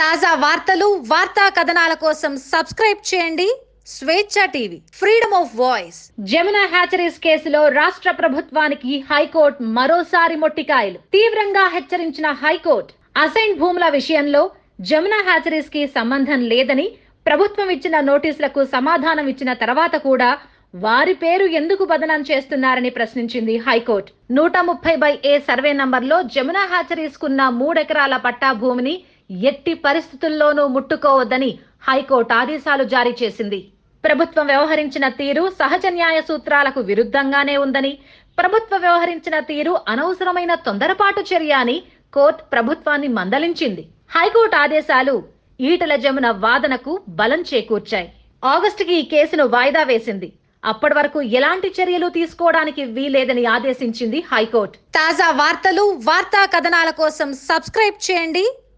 తాజా వార్తలు వార్తా కథనాల కోసం సబ్స్క్రైబ్ చేయండి. Swecha TV freedom of voice. Jamuna hatcheries కేసులో రాష్ట్ర ప్రభుత్వానికి హైకోర్టు మరోసారి మొట్టికాయలు. తీవ్రంగా హెచ్చరించిన హైకోర్టు అసైన్ భూముల విషయంలో జమునా హ్యాచరీస్కి సంబంధం లేదని ప్రభుత్వం ఇచ్చిన నోటీసులకు సమాధానం ఇచ్చిన తర్వాత కూడా వారి పేరు ఎందుకు బదనాం చేస్తున్నారని ప్రశ్నించింది హైకోర్టు. నూట ముప్పై బై ఏ సర్వే నంబర్లో జమునా హ్యాచరీస్ కున్న మూడెకరాల పట్టా భూమిని ఎట్టి పరిస్థితుల్లోనూ ముట్టుకోవద్దని హైకోర్టు ఆదేశాలు జారీ చేసింది. ప్రభుత్వం వ్యవహరించిన తీరు సహజ న్యాయ సూత్రాలకు విరుద్ధంగానే ఉందని ప్రభుత్వ వ్యవహరించిన తీరు అనవసరమైన తొందరపాటు చర్య అని కోర్టు ప్రభుత్వాన్ని మందలించింది. హైకోర్టు ఆదేశాలు ఈటల జమున వాదనకు బలం చేకూర్చాయి. ఆగస్టుకి ఈ కేసును వాయిదా వేసింది. అప్పటి వరకు ఎలాంటి చర్యలు తీసుకోవడానికి వీలేదని ఆదేశించింది హైకోర్టు. తాజా వార్తలు వార్తా కథనాల కోసం సబ్స్క్రైబ్ చేయండి.